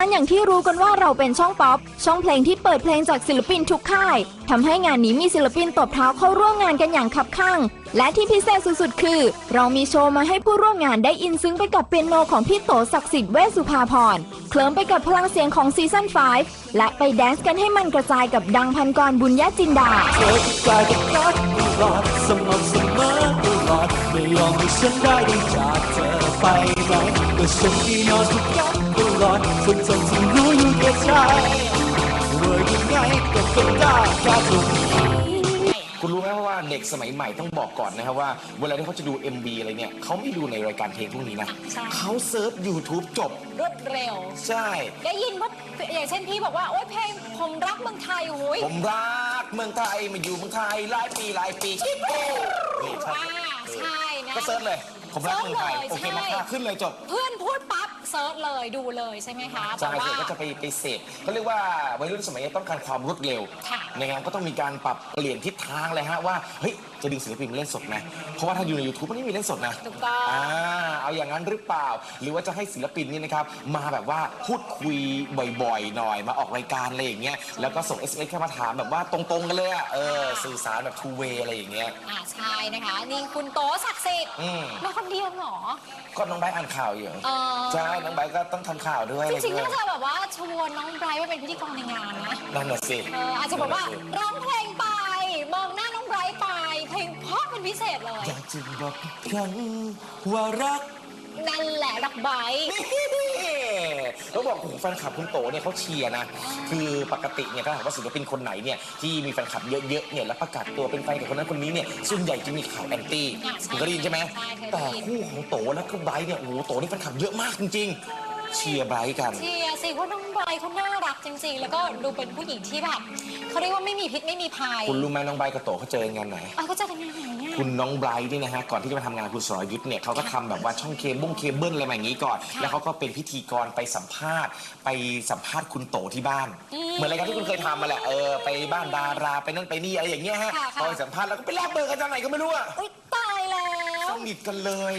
อันอย่างที่รู้กันว่าเราเป็นช่องป๊อป ช่องเพลงที่เปิดเพลงจากศิลปินทุกค่ายทำให้งานนี้มีศิลปินตบเท้าเข้าร่วมงานกันอย่างคับข้าง และที่พิเศษสุดๆ คือ เรามีโชว์มาให้ผู้ร่วมงานได้อินซึ้งไปกับเปียโนของพี่โตศักดิ์สิทธิ์เวสุภาพร เคลิ้มไปกับพลังเสียงของซีซั่น5 และไปแดนซ์กันให้มันกระจายกับดังพันกรบุญญาจินดาเธอที่กลายเป็นรักตลอดสม่ำเสมอตลอดไม่ยอมให้ฉันได้จากเธอไปไหนก็ฉันที่นอนทุกยันต ลอดทั้งทั้งที่รู้อยู่แก่ใจว่ายังไงก็ต้องได้แค่ตรงนี้คุณรู้ไหมว่าเด็กสมัยใหม่ต้องบอกก่อนนะครับว่า เวลาที่เขาจะดู MV อะไรเนี่ยเขาไม่ดูในรายการเพลงพวกนี้นะใช่เขาเซิร์ช YouTube จบ รวดเร็ว ใช่ ได้ยินว่าอย่างเช่นพี่บอกว่า โอ๊ยเพลงผมรักเมืองไทยโอ้ยผมรักเมืองไทยมาอยู่เมืองไทยหลายปีหลายปีนี่ชอบอ่าใช่นะก็เซิร์ชเลย ผมรักเมืองไทยเซิร์ชเลยโอเคใช่มาค่ะขึ้นเลยจบ เพื่อนพูดปั๊บ เซิร์ชเลยดูเลยใช่ไหมคะใช่แต่ว่าเสร็จก็จะไปไปเสพเขาเรียกว่าวัยรุ่นสมัยนี้ต้องการความรวดเร็วค่ะนะครับก็ต้องมีการปรับเปลี่ยนทิศทางเลยฮะว่าเฮ้ยจะดึงศิลปินมาเล่นสดไหมเพราะว่าถ้าอยู่ใน YouTube มันไม่มีเล่นสดนะถูกต้องอ่าเอาอย่างนั้นหรือเปล่า หรือว่าจะให้ศิลปินนี่นะครับมาแบบว่าพูดคุยบ่อยๆ หน่อย มาออกรายการอะไรอย่างเงี้ยแล้วก็ส่ง SMS แค่มาถามแบบว่าตรงๆกันเลยอะเออสื่อสารแบบ two way อะไรอย่างเงี้ย อ่าใช่นะคะ นี่คุณโตศักดิ์สิทธิ์อืม มาคนเดียวเหรอ ก็น้องไบร์ทอ่านข่าวอยู่ เออ ใช่น้องไบร์ทก็ต้องทำข่าวด้วยจอะไรริงๆด้วน่ายจะแบบว่าชวนน้องไบรท์มาเป็นพิธีกรในงานนะนั่นน่ะสิเอออาจจะบอกว่าร้องเพลงไปมองหน้าน้องไบรท์ไป เพลงเพราะเป็นพิเศษเลย อยากจะบอกอีกครั้งว่ารัก นั่นแหละรักไบรท์ เขาบอกโอ้โหแฟนคลับคุณโตเนี่ยเขาเชียร์นะ คือปกติเนี่ยถ้าหากว่าศิลปินคนไหนเนี่ยที่มีแฟนคลับเยอะๆเนี่ยแล้วประกาศตัวเป็นแฟนกับคนนั้นคนนี้เนี่ยส่วนใหญ่จะมีข่าวแอนตี้คุณก็ได้ยินใช่ไหมใช่เคยได้แต่ยิน คู่ของโตและก็ไบรท์เนี่ยโอ้โหโตนี่แฟนคลับเยอะมากจริงๆเชียร์ไบรท์กัน เชียร์สิว่าน้องไบรท์เขาน่ารักจริงๆ แล้วก็ดูเป็นผู้หญิงที่แบบ เขาเรียกว่าไม่มีพิษไม่มีภัยคุณรู้ไหมน้องไบรท์กับโตเขาเจอกันงานไหนอะเขาจะทำงานไหนเนี่ย คุณน้องไบรท์นี่นะฮะก่อนที่จะมาทำงานกับคุณสรยุทธ์เนี่ยเขาก็ทำแบบว่าช่องเคเบิลเคเบิลอะไรมาอย่างนี้ก่อนค่ะแล้วเขาก็เป็นพิธีกรไปสัมภาษณ์ ไปสัมภาษณ์คุณโตที่บ้าน อืมเหมือนรายการที่คุณเคยทำมาแหละเออไปบ้านดาราไปนั่นไปนี่อะไรอย่างเงี้ยฮะค่ะค่ะ พอไปสัมภาษณ์แล้วก็ไปแลกเบอร์กันจากไหนก็ไม่รู้อะอุ้ยตายแล้ว สนิทกันเลย